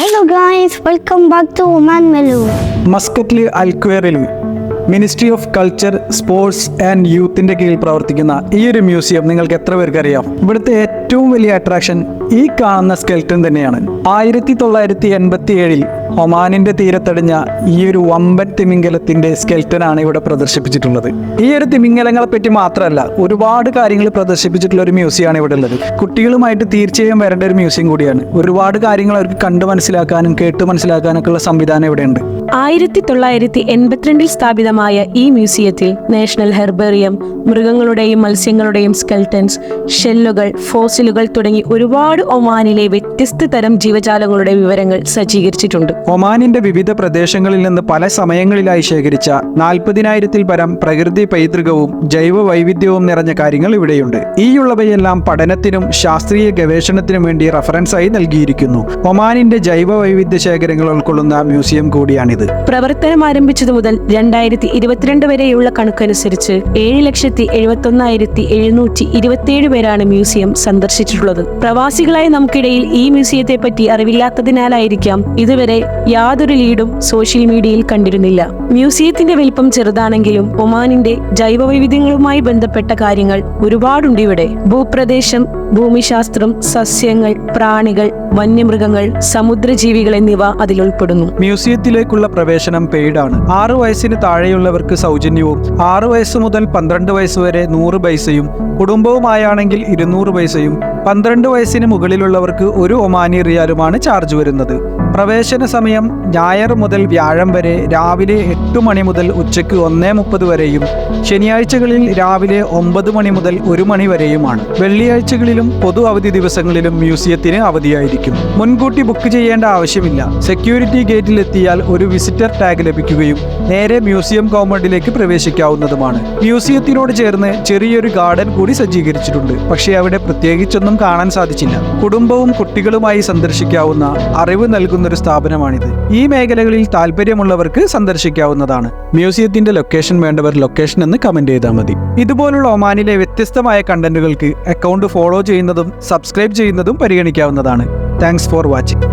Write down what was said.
Hello guys welcome back to Oman മെലു മസ്കറ്റിലെ അൽക്വേറിൽ ministry of culture sports and യൂത്തിന്റെ കീഴിൽ പ്രവർത്തിക്കുന്ന ഈ ഒരു മ്യൂസിയം നിങ്ങൾക്ക് എത്ര പേർക്ക് അറിയാം? ഇവിടുത്തെ ഏറ്റവും വലിയ അട്രാക്ഷൻ ഈ കാണുന്ന സ്കെൽട്ടൺ തന്നെയാണ്. ആയിരത്തി തൊള്ളായിരത്തി എൺപത്തി ഏഴിൽ ഒമാനിന്റെ തീരത്തടിഞ്ഞ ഈ ഒരു വമ്പൻ തിമിംഗലത്തിന്റെ സ്കെൽറ്റനാണ് ഇവിടെ പ്രദർശിപ്പിച്ചിട്ടുള്ളത്. ഈ ഒരു തിമിംഗലങ്ങളെ പറ്റി മാത്രമല്ല ഒരുപാട് കാര്യങ്ങൾ പ്രദർശിപ്പിച്ചിട്ടുള്ള ഒരു മ്യൂസിയമാണ് ഇവിടെ ഉള്ളത്. കുട്ടികളുമായിട്ട് തീർച്ചയായും വരേണ്ട ഒരു മ്യൂസിയം കൂടിയാണ്. ഒരുപാട് കാര്യങ്ങൾ അവർക്ക് കണ്ടു മനസ്സിലാക്കാനും കേട്ട് മനസ്സിലാക്കാനൊക്കെ ഉള്ള സംവിധാനം ഇവിടെയുണ്ട് ആയിരത്തി തൊള്ളായിരത്തി എൺപത്തിരണ്ടിൽ സ്ഥാപിതമായ ഈ മ്യൂസിയത്തിൽ നാഷണൽ ഹെർബേറിയം മൃഗങ്ങളുടെയും മത്സ്യങ്ങളുടെയും സ്കെൽട്ടൻസ് ഷെല്ലുകൾ ഫോസിലുകൾ തുടങ്ങി ഒരുപാട് ഒമാനിലെ വ്യത്യസ്ത തരം ജീവജാലങ്ങളുടെ വിവരങ്ങൾ സജ്ജീകരിച്ചിട്ടുണ്ട്. ഒമാനിന്റെ വിവിധ പ്രദേശങ്ങളിൽ നിന്ന് പല സമയങ്ങളിലായി ശേഖരിച്ച നാൽപ്പതിനായിരത്തിൽ പരം പ്രകൃതി പൈതൃകവും ജൈവ വൈവിധ്യവും നിറഞ്ഞ കാര്യങ്ങൾ ഇവിടെയുണ്ട്. ഈയുള്ളവയെല്ലാം പഠനത്തിനും ശാസ്ത്രീയ ഗവേഷണത്തിനും വേണ്ടി റഫറൻസായി നൽകിയിരിക്കുന്നു. ഒമാനിന്റെ ജൈവ വൈവിധ്യ ശേഖരങ്ങൾ ഉൾക്കൊള്ളുന്ന മ്യൂസിയം കൂടിയാണിത്. പ്രവർത്തനം ആരംഭിച്ചതു മുതൽ രണ്ടായിരത്തി ഇരുപത്തിരണ്ട് വരെയുള്ള കണക്കനുസരിച്ച് ഏഴ് ലക്ഷത്തി എഴുപത്തി ഒന്നായിരത്തി എഴുന്നൂറ്റി ഇരുപത്തിയേഴ് പേരാണ് മ്യൂസിയം സന്ദർശിച്ചിട്ടുള്ളത്. പ്രവാസികളായ നമുക്കിടയിൽ ഈ മ്യൂസിയത്തെ പറ്റി അറിവില്ലാത്തതിനാലായിരിക്കാം ഇതുവരെ യാതൊരു ലീഡും സോഷ്യൽ മീഡിയയിൽ കണ്ടിരുന്നില്ല. മ്യൂസിയത്തിന്റെ വലിപ്പം ചെറുതാണെങ്കിലും ഒമാനിന്റെ ജൈവവൈവിധ്യങ്ങളുമായി ബന്ധപ്പെട്ട കാര്യങ്ങൾ ഒരുപാടുണ്ട് ഇവിടെ ഭൂപ്രദേശം ഭൂമിശാസ്ത്രം സസ്യങ്ങൾ പ്രാണികൾ വന്യമൃഗങ്ങൾ സമുദ്രജീവികൾ എന്നിവ അതിൽ ഉൾപ്പെടുന്നു. മ്യൂസിയത്തിലേക്കുള്ള പ്രവേശനം പെയ്ഡാണ്. ആറു വയസ്സിന് താഴെയുള്ളവർക്ക് സൗജന്യവും ആറു വയസ്സ് മുതൽ പന്ത്രണ്ട് വയസ്സ് വരെ നൂറ് പൈസയും കുടുംബവുമായാണെങ്കിൽ ഇരുന്നൂറ് പൈസയും പന്ത്രണ്ട് വയസ്സിന് മുകളിലുള്ളവർക്ക് ഒരു ഒമാനി റിയാലുമാണ് ചാർജ് വരുന്നത്. പ്രവേശന സമയം ഞായർ മുതൽ വ്യാഴം വരെ രാവിലെ എട്ട് മണി മുതൽ ഉച്ചയ്ക്ക് ഒന്നേ മുപ്പത് വരെയും ശനിയാഴ്ചകളിൽ രാവിലെ ഒമ്പത് മണി മുതൽ ഒരു മണി വരെയുമാണ്. വെള്ളിയാഴ്ചകളിലും പൊതു അവധി ദിവസങ്ങളിലും മ്യൂസിയത്തിന് അവധിയായിരിക്കും. മുൻകൂട്ടി ബുക്ക് ചെയ്യേണ്ട ആവശ്യമില്ല. സെക്യൂരിറ്റി ഗേറ്റിൽ എത്തിയാൽ ഒരു വിസിറ്റർ ടാഗ് ലഭിക്കുകയും നേരെ മ്യൂസിയം കോമ്പൗണ്ടിലേക്ക് പ്രവേശിക്കാവുന്നതുമാണ്. മ്യൂസിയത്തിനോട് ചേർന്ന് ചെറിയൊരു ഗാർഡൻ കൂടി സജ്ജീകരിച്ചിട്ടുണ്ട്. പക്ഷേ അവിടെ പ്രത്യേകിച്ചൊന്നും കാണാൻ സാധിച്ചില്ല. കുടുംബവും കുട്ടികളുമായി സന്ദർശിക്കാവുന്ന അറിവ് നൽകുന്ന ഒരു സ്ഥാപനമാണിത്. ഈ മേഖലകളിൽ താല്പര്യമുള്ളവർക്ക് സന്ദർശിക്കാവുന്നതാണ്. മ്യൂസിയത്തിന്റെ ലൊക്കേഷൻ വേണ്ടവർ ലൊക്കേഷൻ എന്ന് കമന്റ് ചെയ്താൽ മതി. ഇതുപോലുള്ള ഒമാനിലെ വ്യത്യസ്തമായ കണ്ടന്റുകൾക്ക് അക്കൗണ്ട് ഫോളോ ചെയ്യുന്നതും സബ്സ്ക്രൈബ് ചെയ്യുന്നതും പരിഗണിക്കാവുന്നതാണ്. Thanks for watching